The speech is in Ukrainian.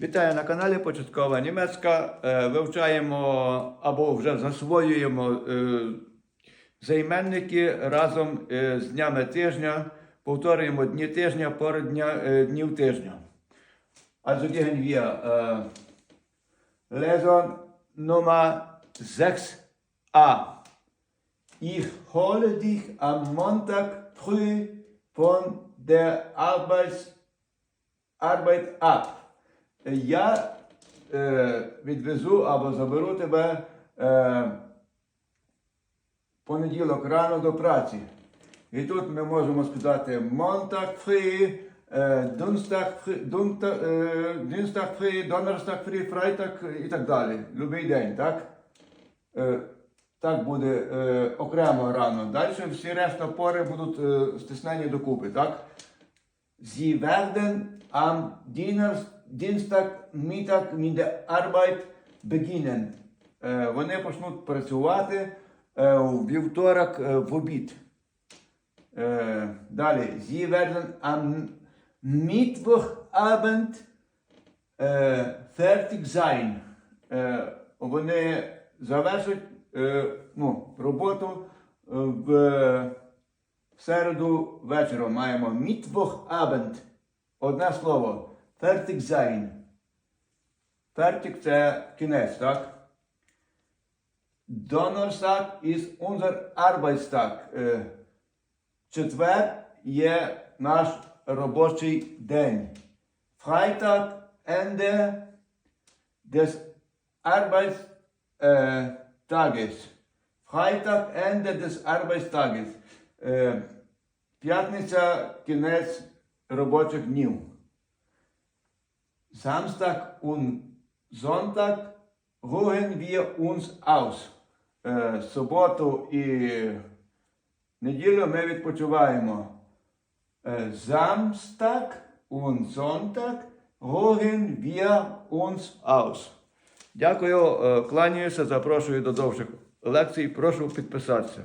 Вітаю на каналі Початкова Німецька. Е, Вивчаємо або вже засвоюємо е, займенники разом е, з днями тижня. Повторюємо дні тижня поряд дня, днів тижня. Also gehen wir äh, Lesson Nummer 6a. Ich hole dich am Montag früh von der Arbeits Arbeit ab. Я е, відвезу або заберу тебе е, понеділок рано до праці. І тут ми можемо сказати е, Дунстаг фрі, Дунта, е, фрі, Донерстаг і так далі. Любий день, так? Е, так буде е, окремо рано. Далі всі решта пори будуть е, стиснені докупи, так? Sie werden am Dieners, Dienstag Mittag mit der Arbeit beginnen. Е, Вони почнуть працювати е, у вівторок е, в обід. Е, Далі. Sie werden am Mittwochabend е, fertig sein. Е, Вони завершать е, ну, роботу е, в в середу вечором маємо Mittwochabend. Одне слово. Fertig sein. Fertig це кінець, так? Ist unser Arbeitstag. Е, Четвер є наш робочий день. Freitag Ende des Arbeitstages. Freitag Ende des Arbeitstages. Е, П'ятниця кінець робочих днів. Samstag und Sonntag ruhen wir uns aus. Суботу і неділю ми відпочиваємо. Е, Samstag und Sonntag ruhen wir uns. Дякую, е, кланяюся, запрошую до довших лекцій. Прошу підписатися.